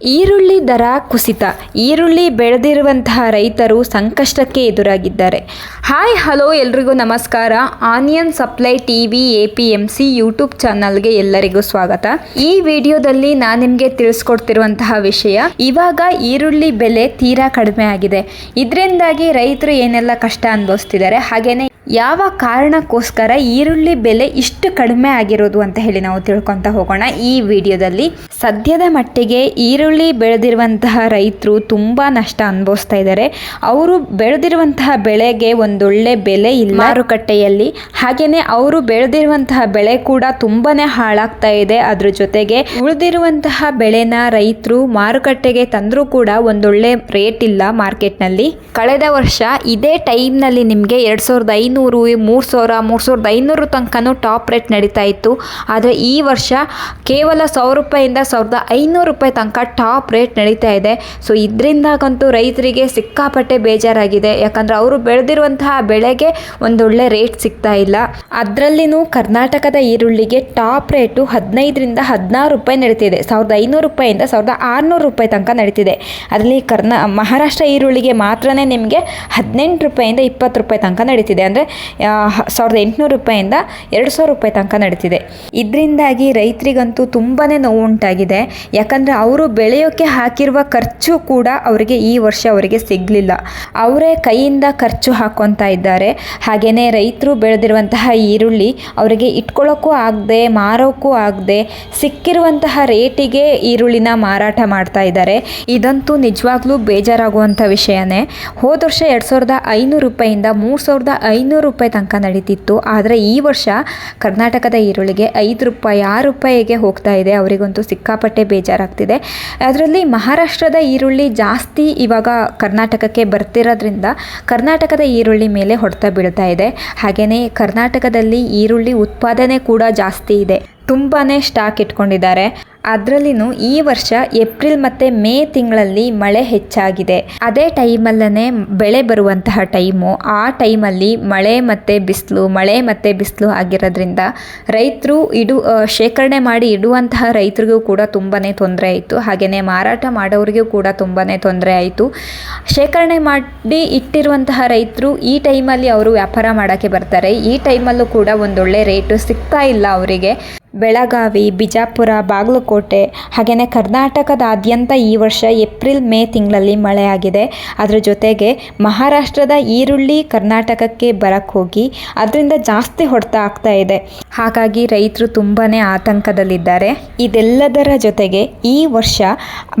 ಈರುಳ್ಳಿ ದರ ಕುಸಿತ. ಈರುಳ್ಳಿ ಬೆಳೆದಿರುವಂತಹ ರೈತರು ಸಂಕಷ್ಟಕ್ಕೆ ಎದುರಾಗಿದ್ದಾರೆ. ಹಾಯ್, ಹಲೋ ಎಲ್ರಿಗೂ ನಮಸ್ಕಾರ. Onion supply T V A P M C YouTube ಚಾನಲ್ಗೆ ಎಲ್ಲರಿಗೂ ಸ್ವಾಗತ. ಈ ವಿಡಿಯೋದಲ್ಲಿ ನಾನು ನಿಮಗೆ ತಿಳಿಸ್ಕೊಡ್ತಿರುವಂತಹ ವಿಷಯ, ಇವಾಗ ಈರುಳ್ಳಿ ಬೆಲೆ ತೀರಾ ಕಡಿಮೆ ಆಗಿದೆ. ಇದರಿಂದಾಗಿ ರೈತರು ಏನೆಲ್ಲ ಕಷ್ಟ ಅನುಭವಿಸ್ತಿದ್ದಾರೆ, ಹಾಗೇನೆ ಯಾವ ಕಾರಣಕ್ಕೋಸ್ಕರ ಈರುಳ್ಳಿ ಬೆಲೆ ಇಷ್ಟು ಕಡಿಮೆ ಆಗಿರೋದು ಅಂತ ಹೇಳಿ ನಾವು ತಿಳ್ಕೊತ ಹೋಗೋಣ. ಈ ವಿಡಿಯೋದಲ್ಲಿ ಸದ್ಯದ ಮಟ್ಟಿಗೆ ಈರುಳ್ಳಿ ಬೆಳೆದಿರುವಂತಹ ರೈತರು ತುಂಬ ನಷ್ಟ ಅನುಭವಿಸ್ತಾ ಇದ್ದಾರೆ. ಅವರು ಬೆಳೆದಿರುವಂತಹ ಬೆಳೆಗೆ ಒಂದೊಳ್ಳೆ ಬೆಲೆ ಇಲ್ಲ. ಮಾರುಕಟ್ಟೆಯಲ್ಲಿ ಹಾಗೆಯೇ ಅವರು ಬೆಳೆದಿರುವಂತಹ ಬೆಳೆ ಕೂಡ ತುಂಬಾನೇ ಹಾಳಾಗ್ತಾ ಇದೆ. ಅದ್ರ ಜೊತೆಗೆ ಉಳಿದಿರುವಂತಹ ಬೆಳೆನ ರೈತರು ಮಾರುಕಟ್ಟೆಗೆ ತಂದರೂ ಕೂಡ ಒಂದೊಳ್ಳೆ ರೇಟ್ ಇಲ್ಲ ಮಾರ್ಕೆಟ್ನಲ್ಲಿ. ಕಳೆದ ವರ್ಷ ಇದೇ ಟೈಮ್ನಲ್ಲಿ ನಿಮಗೆ ಎರಡು ಸಾವಿರದ ಐನೂರು ಮೂರು ಸಾವಿರ, ಮೂರು ಸಾವಿರದ ಐನೂರು ತನಕನೂ ಟಾಪ್ ರೇಟ್ ನಡೀತಾ ಇತ್ತು. ಆದರೆ ಈ ವರ್ಷ ಕೇವಲ ಸಾವಿರ ರೂಪಾಯಿಂದ ಸಾವಿರದ ಐನೂರು ರೂಪಾಯಿ ತನಕ ಟಾಪ್ ರೇಟ್ ನಡೀತಾ ಇದೆ. ಸೊ ಇದರಿಂದಾಗಂತೂ ರೈತರಿಗೆ ಸಿಕ್ಕಾಪಟ್ಟೆ ಬೇಜಾರಾಗಿದೆ. ಯಾಕಂದರೆ ಅವರು ಬೆಳೆದಿರುವಂತಹ ಬೆಳೆಗೆ ಒಂದೊಳ್ಳೆ ರೇಟ್ ಸಿಗ್ತಾ ಇಲ್ಲ. ಅದರಲ್ಲಿನೂ ಕರ್ನಾಟಕದ ಈರುಳ್ಳಿಗೆ ಟಾಪ್ ರೇಟು ಹದಿನೈದರಿಂದ ಹದಿನಾರು ರೂಪಾಯಿ ನಡೀತಿದೆ. ಸಾವಿರದ ಐನೂರು ರೂಪಾಯಿಂದ ಸಾವಿರದ ಆರುನೂರು ರೂಪಾಯಿ ತನಕ ನಡೀತಿದೆ. ಅದರಲ್ಲಿ ಕರ್ನಾ ಮಹಾರಾಷ್ಟ್ರ ಈರುಳ್ಳಿಗೆ ಮಾತ್ರನೇ ನಿಮಗೆ ಹದಿನೆಂಟು ರೂಪಾಯಿಂದ ಇಪ್ಪತ್ತು ರೂಪಾಯಿ ತನಕ ನಡೀತಿದೆ. ಅಂದರೆ ಸಾವಿರದ ಎಂಟುನೂರು ರೂಪಾಯಿಂದ ಎರಡು ಸಾವಿರ ರೂಪಾಯಿ ತನಕ ನಡೀತಿದೆ. ಇದರಿಂದಾಗಿ ರೈತರಿಗಂತೂ ತುಂಬಾ ನೋವು ಉಂಟಾಗಿದೆ. ಯಾಕಂದರೆ ಅವರು ಬೆಳೆಯೋಕ್ಕೆ ಹಾಕಿರುವ ಖರ್ಚು ಕೂಡ ಅವರಿಗೆ ಈ ವರ್ಷ ಅವರಿಗೆ ಸಿಗಲಿಲ್ಲ. ಅವರೇ ಕೈಯಿಂದ ಖರ್ಚು ಹಾಕ್ಕೊತಾ ಇದ್ದಾರೆ. ಹಾಗೆಯೇ ರೈತರು ಬೆಳೆದಿರುವಂತಹ ಈರುಳ್ಳಿ ಅವರಿಗೆ ಇಟ್ಕೊಳ್ಳೋಕ್ಕೂ ಆಗದೆ, ಮಾರೋಕ್ಕೂ ಆಗದೆ ಸಿಕ್ಕಿರುವಂತಹ ರೇಟಿಗೆ ಈರುಳ್ಳಿನ ಮಾರಾಟ ಮಾಡ್ತಾ ಇದ್ದಾರೆ. ಇದಂತೂ ನಿಜವಾಗ್ಲೂ ಬೇಜಾರಾಗುವಂಥ ವಿಷಯನೇ. ಹೋದ ವರ್ಷ ಎರಡು ಸಾವಿರದ ಐನೂರು ರೂಪಾಯಿಂದ ಮೂರು ಸಾವಿರದ ಐನೂರು ರೂಪಾಯಿ ತನಕ ನಡೀತಿತ್ತು. ಆದರೆ ಈ ವರ್ಷ ಕರ್ನಾಟಕದ ಈರುಳ್ಳಿಗೆ ಐದು ರೂಪಾಯಿ, ಆರು ರೂಪಾಯಿಗೆ ಹೋಗ್ತಾ ಇದೆ. ಅವರಿಗಂತೂ ಸಿಕ್ಕಾಪಟ್ಟೆ ಬೇಜಾರಾಗ್ತಿದೆ. ಅದರಲ್ಲಿ ಮಹಾರಾಷ್ಟ್ರದ ಈರುಳ್ಳಿ ಜಾಸ್ತಿ ಇವಾಗ ಕರ್ನಾಟಕಕ್ಕೆ ಬರ್ತಿರೋದ್ರಿಂದ ಕರ್ನಾಟಕದ ಈರುಳ್ಳಿ ಮೇಲೆ ಹೊಡೆತ ಬೀಳ್ತಾ ಇದೆ. ಹಾಗೆಯೇ ಕರ್ನಾಟಕದಲ್ಲಿ ಈರುಳ್ಳಿ ಉತ್ಪಾದನೆ ಕೂಡ ಜಾಸ್ತಿ ಇದೆ. ತುಂಬಾ ಸ್ಟಾಕ್ ಇಟ್ಕೊಂಡಿದ್ದಾರೆ. ಅದರಲ್ಲಿನೂ ಈ ವರ್ಷ ಏಪ್ರಿಲ್ ಮತ್ತು ಮೇ ತಿಂಗಳಲ್ಲಿ ಮಳೆ ಹೆಚ್ಚಾಗಿದೆ. ಅದೇ ಟೈಮಲ್ಲೇ ಬೆಳೆ ಬರುವಂತಹ ಟೈಮು. ಆ ಟೈಮಲ್ಲಿ ಮಳೆ ಮತ್ತೆ ಬಿಸಿಲು, ಮಳೆ ಮತ್ತೆ ಬಿಸಿಲು ಆಗಿರೋದ್ರಿಂದ ರೈತರು ಇಡು ಶೇಖರಣೆ ಮಾಡಿ ಇಡುವಂತಹ ರೈತರಿಗೂ ಕೂಡ ತುಂಬಾ ತೊಂದರೆ ಆಯಿತು. ಹಾಗೆಯೇ ಮಾರಾಟ ಮಾಡೋರಿಗೂ ಕೂಡ ತುಂಬಾ ತೊಂದರೆ ಆಯಿತು. ಶೇಖರಣೆ ಮಾಡಿ ಇಟ್ಟಿರುವಂತಹ ರೈತರು ಈ ಟೈಮಲ್ಲಿ ಅವರು ವ್ಯಾಪಾರ ಮಾಡೋಕ್ಕೆ ಬರ್ತಾರೆ. ಈ ಟೈಮಲ್ಲೂ ಕೂಡ ಒಂದೊಳ್ಳೆ ರೇಟು ಸಿಗ್ತಾ ಇಲ್ಲ ಅವರಿಗೆ. ಬೆಳಗಾವಿ, ಬಿಜಾಪುರ, ಬಾಗಲಕೋಟೆ ಹಾಗೆಯೇ ಕರ್ನಾಟಕದಾದ್ಯಂತ ಈ ವರ್ಷ ಏಪ್ರಿಲ್, ಮೇ ತಿಂಗಳಲ್ಲಿ ಮಳೆಯಾಗಿದೆ. ಅದರ ಜೊತೆಗೆ ಮಹಾರಾಷ್ಟ್ರದ ಈರುಳ್ಳಿ ಕರ್ನಾಟಕಕ್ಕೆ ಬರಕ್ಕೆ ಹೋಗಿ ಅದರಿಂದ ಜಾಸ್ತಿ ಹೊಡೆತ ಆಗ್ತಾ ಇದೆ. ಹಾಗಾಗಿ ರೈತರು ತುಂಬಾ ಆತಂಕದಲ್ಲಿದ್ದಾರೆ. ಇದೆಲ್ಲದರ ಜೊತೆಗೆ ಈ ವರ್ಷ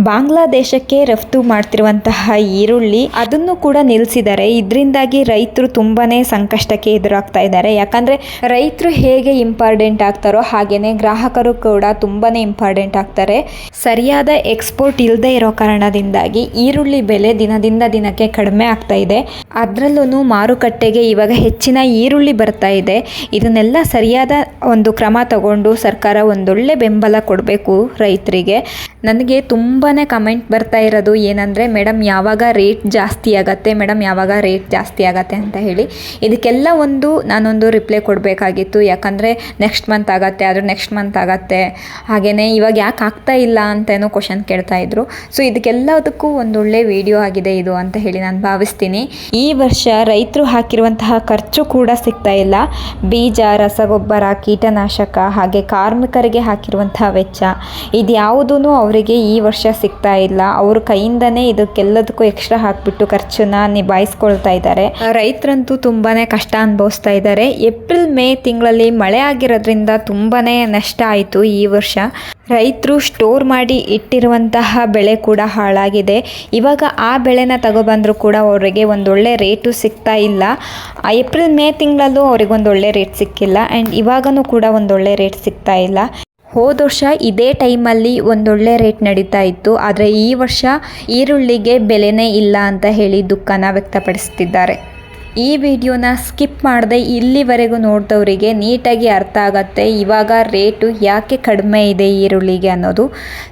ಬಾಂಗ್ಲಾದೇಶಕ್ಕೆ ರಫ್ತು ಮಾಡ್ತಿರುವಂತಹ ಈರುಳ್ಳಿ ಅದನ್ನು ಕೂಡ ನಿಲ್ಲಿಸಿದ್ದಾರೆ ಇದರಿಂದಾಗಿ ರೈತರು ತುಂಬಾ ಸಂಕಷ್ಟಕ್ಕೆ ಎದುರಾಗ್ತಾ ಇದ್ದಾರೆ. ಯಾಕಂದರೆ ರೈತರು ಹೇಗೆ ಇಂಪಾರ್ಟೆಂಟ್ ಆಗ್ತಾರೋ ಹಾಗೆಯೇ ಗ್ರಾಹಕರು ಕೂಡ ತುಂಬಾ ಇಂಪಾರ್ಟೆಂಟ್ ಆಗ್ತಾರೆ. ಸರಿಯಾದ ಎಕ್ಸ್ಪೋರ್ಟ್ ಇಲ್ಲದೆ ಇರೋ ಕಾರಣದಿಂದಾಗಿ ಈರುಳ್ಳಿ ಬೆಲೆ ದಿನದಿಂದ ದಿನಕ್ಕೆ ಕಡಿಮೆ ಆಗ್ತಾ ಇದೆ. ಅದರಲ್ಲೂ ಮಾರುಕಟ್ಟೆಗೆ ಇವಾಗ ಹೆಚ್ಚಿನ ಈರುಳ್ಳಿ ಬರ್ತಾ ಇದೆ. ಇದನ್ನೆಲ್ಲ ಸರಿಯಾದ ಒಂದು ಕ್ರಮ ತಗೊಂಡು ಸರ್ಕಾರ ಒಂದೊಳ್ಳೆ ಬೆಂಬಲ ಕೊಡಬೇಕು ರೈತರಿಗೆ. ನನಗೆ ತುಂಬಾ ಕಮೆಂಟ್ ಬರ್ತಾ ಇರೋದು ಏನಂದರೆ, ಮೇಡಮ್, ಯಾವಾಗ ರೇಟ್ ಜಾಸ್ತಿ ಆಗತ್ತೆ? ಮೇಡಮ್, ಯಾವಾಗ ರೇಟ್ ಜಾಸ್ತಿ ಆಗತ್ತೆ? ಅಂತ ಹೇಳಿ. ಇದಕ್ಕೆಲ್ಲ ಒಂದು ನಾನೊಂದು ರಿಪ್ಲೈ ಕೊಡಬೇಕಾಗಿತ್ತು. ಯಾಕಂದರೆ, ನೆಕ್ಸ್ಟ್ ಮಂತ್ ಆಗತ್ತೆ, ಆದರೂ ನೆಕ್ಸ್ಟ್ ಮಂತ್ ಆಗತ್ತೆ. ಹಾಗೆಯೇ ಇವಾಗ ಯಾಕೆ ಆಗ್ತಾ ಇಲ್ಲ ಅಂತೇನೋ ಕ್ವಶನ್ ಕೇಳ್ತಾ ಇದ್ರು. ಸೊ, ಇದಕ್ಕೆಲ್ಲದಕ್ಕೂ ಒಂದೊಳ್ಳೆ ವಿಡಿಯೋ ಆಗಿದೆ ಇದು ಅಂತ ಹೇಳಿ ನಾನು ಭಾವಿಸ್ತೀನಿ. ಈ ವರ್ಷ ರೈತರು ಹಾಕಿರುವಂತಹ ಖರ್ಚು ಕೂಡ ಸಿಗ್ತಾ ಇಲ್ಲ. ಬೀಜ, ರಸಗೊಬ್ಬರ, ಕೀಟನಾಶಕ ಹಾಗೆ ಕಾರ್ಮಿಕರಿಗೆ ಹಾಕಿರುವಂತಹ ವೆಚ್ಚ ಇದ್ಯಾವುದೂ ಅವರಿಗೆ ಈ ವರ್ಷ ಸಿಗ್ತಾ ಇಲ್ಲ. ಅವ್ರ ಕೈಯಿಂದನೇ ಇದಕ್ಕೆಲ್ಲದಕ್ಕೂ ಎಕ್ಸ್ಟ್ರಾ ಹಾಕಿಬಿಟ್ಟು ಖರ್ಚನ್ನ ನಿಭಾಯಿಸ್ಕೊಳ್ತಾ ಇದ್ದಾರೆ. ರೈತರಂತೂ ತುಂಬಾ ಕಷ್ಟ ಅನುಭವಿಸ್ತಾ ಇದ್ದಾರೆ. ಏಪ್ರಿಲ್, ಮೇ ತಿಂಗಳಲ್ಲಿ ಮಳೆ ಆಗಿರೋದ್ರಿಂದ ತುಂಬಾ ನಷ್ಟ ಆಯಿತು ಈ ವರ್ಷ. ರೈತರು ಸ್ಟೋರ್ ಮಾಡಿ ಇಟ್ಟಿರುವಂತಹ ಬೆಳೆ ಕೂಡ ಹಾಳಾಗಿದೆ. ಇವಾಗ ಆ ಬೆಳೆನ ತಗೊಬಂದರೂ ಕೂಡ ಅವರಿಗೆ ಒಂದೊಳ್ಳೆ ರೇಟು ಸಿಗ್ತಾ ಇಲ್ಲ. ಏಪ್ರಿಲ್, ಮೇ ತಿಂಗಳಲ್ಲೂ ಅವರಿಗೊಂದು ಒಳ್ಳೆ ರೇಟ್ ಸಿಕ್ಕಿಲ್ಲ. ಆ್ಯಂಡ್ ಇವಾಗನೂ ಕೂಡ ಒಂದೊಳ್ಳೆ ರೇಟ್ ಸಿಗ್ತಾ ಇಲ್ಲ. ಹೋದ ವರ್ಷ ಇದೇ ಟೈಮಲ್ಲಿ ಒಂದೊಳ್ಳೆ ರೇಟ್ ನಡೀತಾ ಇತ್ತು. ಆದರೆ ಈ ವರ್ಷ ಈರುಳ್ಳಿಗೆ ಬೆಲೆನೇ ಇಲ್ಲ ಅಂತ ಹೇಳಿ ದುಃಖನ ವ್ಯಕ್ತಪಡಿಸ್ತಿದ್ದಾರೆ. ಈ ವಿಡಿಯೋನ ಸ್ಕಿಪ್ ಮಾಡದೆ ಇಲ್ಲಿವರೆಗೂ ನೋಡಿದವರಿಗೆ ನೀಟಾಗಿ ಅರ್ಥ ಆಗತ್ತೆ. ಇವಾಗ ರೇಟು ಯಾಕೆ ಕಡಿಮೆ ಇದೆ ಈರುಳ್ಳಿಗೆ ಅನ್ನೋದು.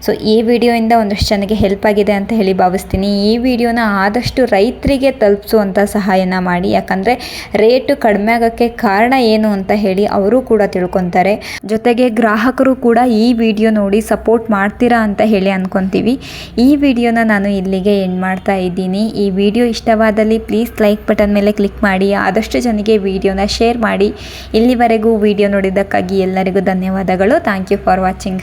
ಸೊ ಈ ವಿಡಿಯೋಯಿಂದ ಒಂದಷ್ಟು ಜನಕ್ಕೆ ಹೆಲ್ಪ್ ಆಗಿದೆ ಅಂತ ಹೇಳಿ ಭಾವಿಸ್ತೀನಿ. ಈ ವಿಡಿಯೋನ ಆದಷ್ಟು ರೈತರಿಗೆ ತಲುಪಿಸುವಂಥ ಸಹಾಯನ ಮಾಡಿ. ಯಾಕಂದರೆ ರೇಟು ಕಡಿಮೆ ಆಗೋಕ್ಕೆ ಕಾರಣ ಏನು ಅಂತ ಹೇಳಿ ಅವರು ಕೂಡ ತಿಳ್ಕೊತಾರೆ. ಜೊತೆಗೆ ಗ್ರಾಹಕರು ಕೂಡ ಈ ವಿಡಿಯೋ ನೋಡಿ ಸಪೋರ್ಟ್ ಮಾಡ್ತೀರಾ ಅಂತ ಹೇಳಿ ಅಂದ್ಕೊತೀವಿ ಈ ವಿಡಿಯೋನ ನಾನು ಇಲ್ಲಿಗೆ ಎಂಡ್ ಮಾಡ್ತಾ ಇದ್ದೀನಿ. ಈ ವಿಡಿಯೋ ಇಷ್ಟವಾದಲ್ಲಿ ಪ್ಲೀಸ್ ಲೈಕ್ ಬಟನ್ ಮೇಲೆ ಕ್ಲಿಕ್ ಮಾಡಿ, ಆದಷ್ಟು ಜನಕ್ಕೆ ವಿಡಿಯೋನ ಶೇರ್ ಮಾಡಿ. ಇಲ್ಲಿವರೆಗೂ ವಿಡಿಯೋ ನೋಡಿದ್ದಕ್ಕಾಗಿ ಎಲ್ಲರಿಗೂ ಧನ್ಯವಾದಗಳು. Thank you for watching